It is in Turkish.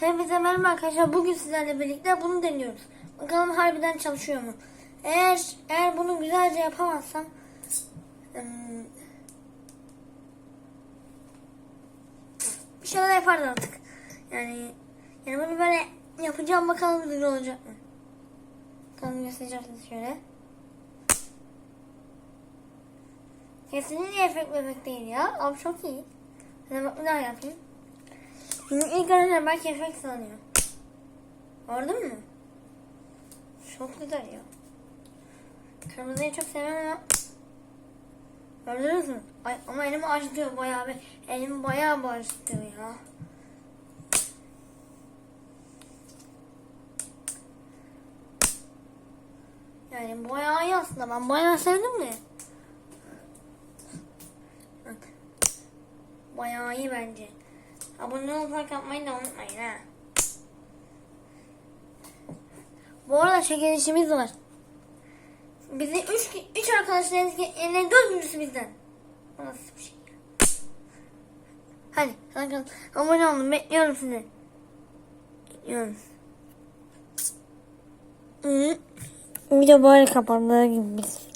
Hepinize merhaba arkadaşlar. Bugün sizlerle birlikte bunu deniyoruz. Bakalım harbiden çalışıyor mu? Eğer eğer bunu güzelce yapamazsam bir şeyler yaparız artık. Yani yani bunu böyle yapacağım bakalım güzel olacak mı? Bakalım göstereceğim şöyle. Kesinlikle efekt bebek değil ya. Abi çok iyi. Hadi bak bir daha yapayım. İlk önce belki efekt sanıyor. Gördün mü? Çok güzel ya. Kırmızıyı çok sevmem ama Gördünüz mü? Ay, ama elimi acıtıyor bayağı bir. Elimi bayağı bir acıtıyor ya. Yani bayağı iyi aslında. Ben bayağı sevdim de. Bayağı iyi bence. Abone olup like yapmayı da unutmayın ha. Bu arada çekilişimiz var. Bizi 3 3 arkadaşlarımız eline dördüncüsü bizden. O nasıl bir şey? Hadi sakın abone olun bekliyorum sizi. Bekliyorum. Video böyle kapandığı gibi biz.